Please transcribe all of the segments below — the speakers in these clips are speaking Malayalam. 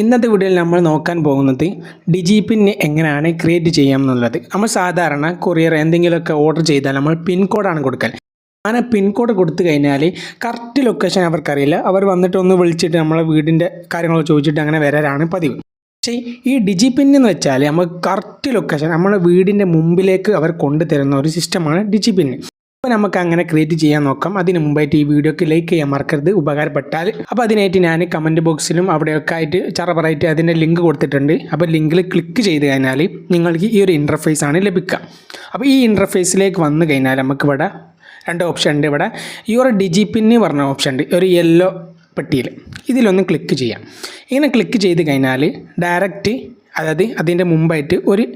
ഇന്നത്തെ വീഡിയോയിൽ നമ്മൾ നോക്കാൻ പോകുന്നത് ഡിജി പിൻ എങ്ങനെയാണ് ക്രിയേറ്റ് ചെയ്യാം എന്നുള്ളത് നമ്മൾ സാധാരണ കൊറിയർ എന്തെങ്കിലുമൊക്കെ ഓർഡർ ചെയ്താൽ നമ്മൾ പിൻകോഡാണ് കൊടുക്കൽ. അങ്ങനെ പിൻകോഡ് കൊടുത്തു കഴിഞ്ഞാൽ കറക്റ്റ് ലൊക്കേഷൻ അവർക്കറിയില്ല. അവർ വന്നിട്ട് ഒന്ന് വിളിച്ചിട്ട് നമ്മളെ വീടിന്റെ കാര്യങ്ങൾ ചോദിച്ചിട്ട് അങ്ങനെ വരാനാണ് പതിവ്. പക്ഷേ ഈ ഡിജി പിൻ എന്ന് വെച്ചാൽ നമ്മൾ കറക്റ്റ് ലൊക്കേഷൻ നമ്മളെ വീടിന്റെ മുമ്പിലേക്ക് അവർ കൊണ്ടുതരുന്ന ഒരു സിസ്റ്റമാണ് ഡിജി പിൻ അപ്പോൾ നമുക്ക് അങ്ങനെ ക്രിയേറ്റ് ചെയ്യാൻ നോക്കാം. അതിന് മുമ്പായിട്ട് ഈ വീഡിയോക്ക് ലൈക്ക് ചെയ്യാൻ മറക്കരുത്. ഉപകാരപ്പെട്ടാൽ. അപ്പോൾ അതിനായിട്ട് ഞാൻ കമന്റ് ബോക്സിലും അവിടെയൊക്കെ ആയിട്ട് ചറപറായിട്ട് അതിന്റെ ലിങ്ക് കൊടുത്തിട്ടുണ്ട്. അപ്പോൾ ലിങ്കിൽ ക്ലിക്ക് ചെയ്ത് കഴിഞ്ഞാൽ നിങ്ങൾക്ക് ഈ ഒരു ഇന്റർഫേസ് ആണ് ലഭിക്കുക. അപ്പോൾ ഈ ഇന്റർഫേസിലേക്ക് വന്നു കഴിഞ്ഞാൽ നമുക്ക് ഇവിടെ രണ്ട് ഓപ്ഷൻ ഉണ്ട് ഇവിടെ. ഈ ഒരു ഡിജി പിന്ന് പറഞ്ഞ ഓപ്ഷൻ ഉണ്ട്. ഒരു യെല്ലോ പെട്ടിയിൽ ഇതിലൊന്ന് ക്ലിക്ക് ചെയ്യാം. ഇങ്ങനെ ക്ലിക്ക് ചെയ്ത് കഴിഞ്ഞാൽ ഡയറക്റ്റ് അതായത് അതിന്റെ മുമ്പായിട്ട് ഒരു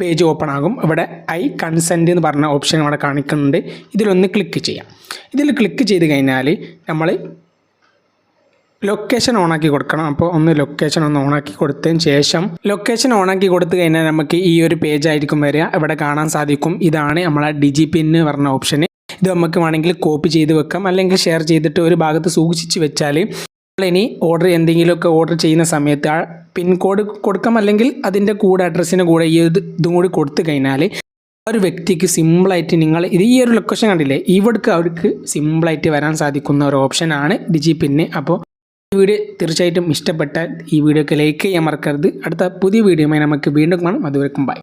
പേജ് ഓപ്പൺ ആകും. ഇവിടെ ഐ കൺസെന്റ് എന്ന് പറഞ്ഞ ഓപ്ഷൻ ഇവിടെ കാണിക്കുന്നുണ്ട്. ഇതിലൊന്ന് ക്ലിക്ക് ചെയ്യാം. ഇതിൽ ക്ലിക്ക് ചെയ്ത് കഴിഞ്ഞാൽ നമ്മൾ ലൊക്കേഷൻ ഓണാക്കി കൊടുക്കണം. അപ്പോൾ ഒന്ന് ലൊക്കേഷൻ ഒന്ന് ഓണാക്കി കൊടുത്തതിന് ശേഷം ലൊക്കേഷൻ ഓണാക്കി കൊടുത്തു കഴിഞ്ഞാൽ നമുക്ക് ഈ ഒരു പേജ് ആയിരിക്കും വരിക. ഇവിടെ കാണാൻ സാധിക്കും. ഇതാണ് നമ്മളെ ഡിജി പിൻ പിന്ന് പറഞ്ഞ ഓപ്ഷൻ ഇത് നമുക്ക് വേണമെങ്കിൽ കോപ്പി ചെയ്ത് വെക്കാം. അല്ലെങ്കിൽ ഷെയർ ചെയ്തിട്ട് ഒരു ഭാഗത്ത് സൂക്ഷിച്ച് വെച്ചാൽ നമ്മളിനി ഓർഡർ എന്തെങ്കിലുമൊക്കെ ഓർഡർ ചെയ്യുന്ന സമയത്ത് ആ പിൻ കോഡ് കൊടുക്കാം അല്ലെങ്കിൽ അതിന്റെ കൂടെ അഡ്രസ്സിന്റെ കൂടെ ഈ ഇതും കൂടി കൊടുത്തു കഴിഞ്ഞാൽ ഒരു വ്യക്തിക്ക് സിമ്പിളായിട്ട് നിങ്ങൾ ഇത് ഈ ഒരു ലൊക്കേഷൻ കണ്ടില്ലേ? ഇവിടേക്ക് അവർക്ക് സിമ്പിളായിട്ട് വരാൻ സാധിക്കുന്ന ഒരു ഓപ്ഷനാണ് ഡിജി പിന്ന് അപ്പോൾ ഈ വീഡിയോ തീർച്ചയായിട്ടും ഇഷ്ടപ്പെട്ടാൽ ഈ വീഡിയോക്ക് ലൈക്ക് ചെയ്യാൻ മറക്കരുത്. അടുത്ത പുതിയ വീഡിയോയുമായി നമുക്ക് വീണ്ടും കാണാം. അതുവരെക്കും ബൈ